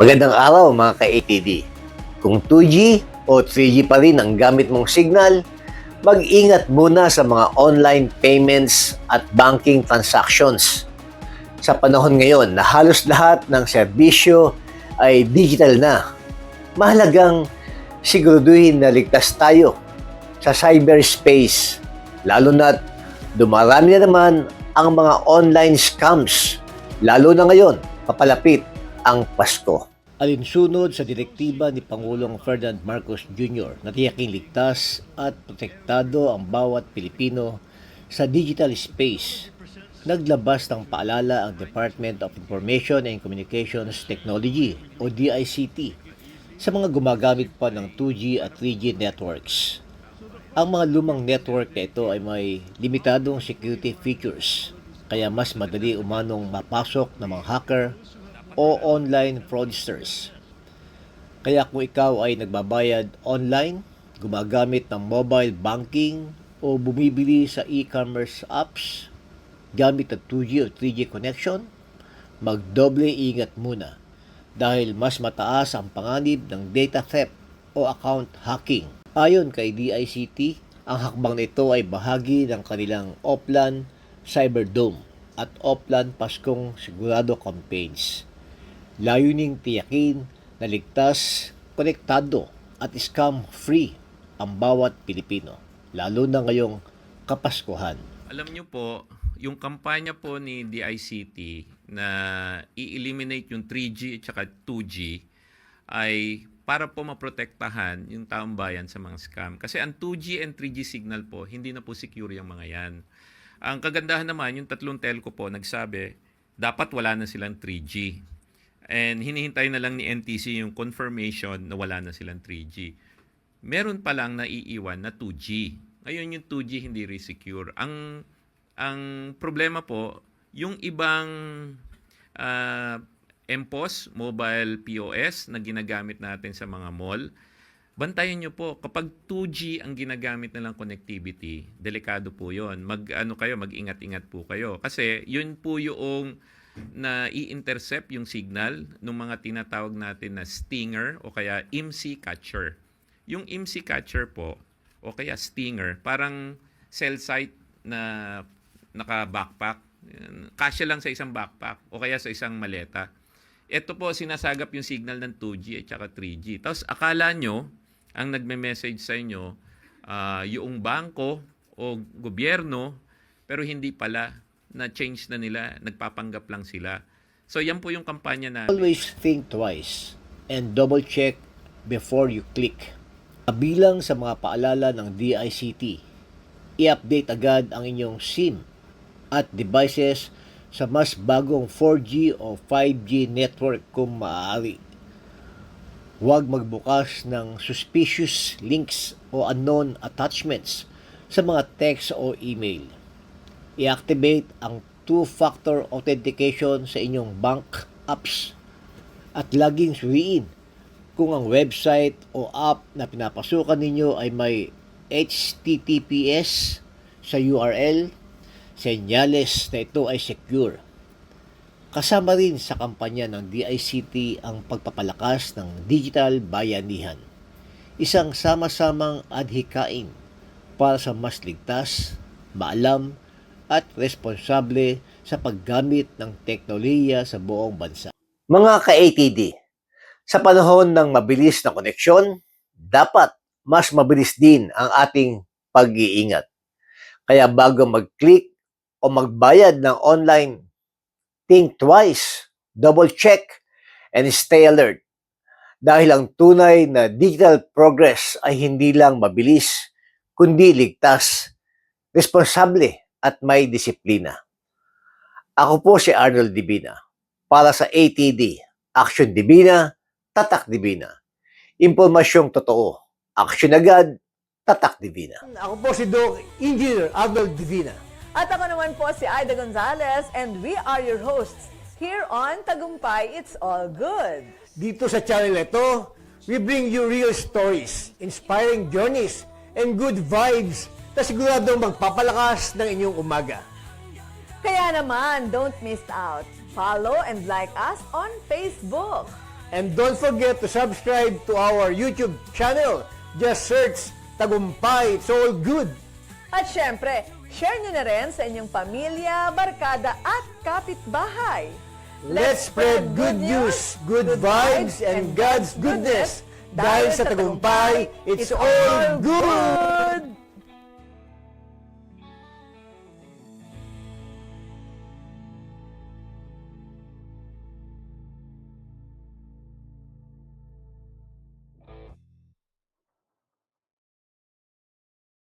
Magandang araw mga ka-ATD. Kung 2G o 3G pa rin ang gamit mong signal, mag-ingat muna sa mga online payments at banking transactions. Sa panahon ngayon na halos lahat ng serbisyo ay digital na, mahalagang siguraduhin na ligtas tayo sa cyberspace, lalo na't dumarami na naman ang mga online scams, lalo na ngayon, papalapit ang Pasko. Alinsunod sa direktiba ni Pangulong Ferdinand Marcos Jr. na tiyaking ligtas at protektado ang bawat Pilipino sa digital space, naglabas ng paalala ang Department of Information and Communications Technology o DICT sa mga gumagamit pa ng 2G at 3G networks. Ang mga lumang network na ito ay may limitadong security features, kaya mas madali umanong mapasok ng mga hacker o online fraudsters. Kaya kung ikaw ay nagbabayad online, gumagamit ng mobile banking o bumibili sa e-commerce apps gamit ang 2G o 3G connection, magdoble ingat muna dahil mas mataas ang panganib ng data theft o account hacking. Ayon kay DICT, ang hakbang nito ay bahagi ng kanilang Oplan Cyberdome at Oplan Paskong Sigurado campaigns. Layuning tiyakin na ligtas, konektado at scam-free ang bawat Pilipino, lalo na ngayong Kapaskuhan. Alam niyo po, yung kampanya po ni DICT na i-eliminate yung 3G at saka 2G ay para po maprotektahan yung taong bayan sa mga scam. Kasi ang 2G and 3G signal po, hindi na po secure yung mga yan. Ang kagandahan naman, yung tatlong telco po nagsabi, dapat wala na silang 3G. And hinihintay na lang ni NTC yung confirmation na wala na silang 3G. Meron pa lang naiiwan na 2G. Ngayon yung 2G hindi re-secure. Ang ang problema po, yung ibang ah, MPOS, mobile POS na ginagamit natin sa mga mall, bantayan nyo po, kapag 2G ang ginagamit nilang connectivity, delikado po yon Mag, ano kayo, mag-ingat-ingat po kayo. Kasi yun po yung na i-intercept yung signal ng mga tinatawag natin na stinger o kaya IMSI catcher. Yung IMSI catcher po, o kaya stinger, parang cell site na naka-backpack. Kasya lang sa isang backpack o kaya sa isang maleta. Ito po, sinasagap yung signal ng 2G at saka 3G. Tapos akala nyo, ang nagme-message sa inyo, ah, yung bangko o gobyerno, pero hindi pala, na-change na nila, nagpapanggap lang sila. So yan po yung kampanya na Always think twice and double check before you click. Bilang sa mga paalala ng DICT, i-update agad ang inyong SIM at devices sa mas bagong 4G o 5G network kung maaari. Huwag magbukas ng suspicious links o unknown attachments sa mga text o email. I-activate ang two-factor authentication sa inyong bank apps at laging suriin kung ang website o app na pinapasukan ninyo ay may HTTPS sa URL, senyales na ito ay secure. Kasama rin sa kampanya ng DICT ang pagpapalakas ng digital bayanihan. Isang sama-samang adhikain para sa mas ligtas, maalam at responsable sa paggamit ng teknolohiya sa buong bansa. Mga ka-ATD, sa panahon ng mabilis na koneksyon, dapat mas mabilis din ang ating pag-iingat. Kaya bago mag-click o magbayad ng online, think twice, double check, and stay alert. Dahil ang tunay na digital progress ay hindi lang mabilis, kundi ligtas, responsable at may disiplina. Ako po si Arnold Divina para sa ATD, Action Divina, Tatak Divina. Impormasyong totoo, aksyon agad, Tatak Divina. Ako po si Doc Engineer Arnold Divina. At ako naman po si Aida Gonzalez and we are your hosts here on Tagumpay It's All Good. Dito sa channel ito, we bring you real stories, inspiring journeys, and good vibes na siguradong magpapalakas ng inyong umaga. Kaya naman, don't miss out. Follow and like us on Facebook. And don't forget to subscribe to our YouTube channel. Just search Tagumpay. It's all good. At syempre, share nyo na rin sa inyong pamilya, barkada at kapitbahay. Let's spread good news, good vibes, and God's goodness. Dahil sa tagumpay, it's all good!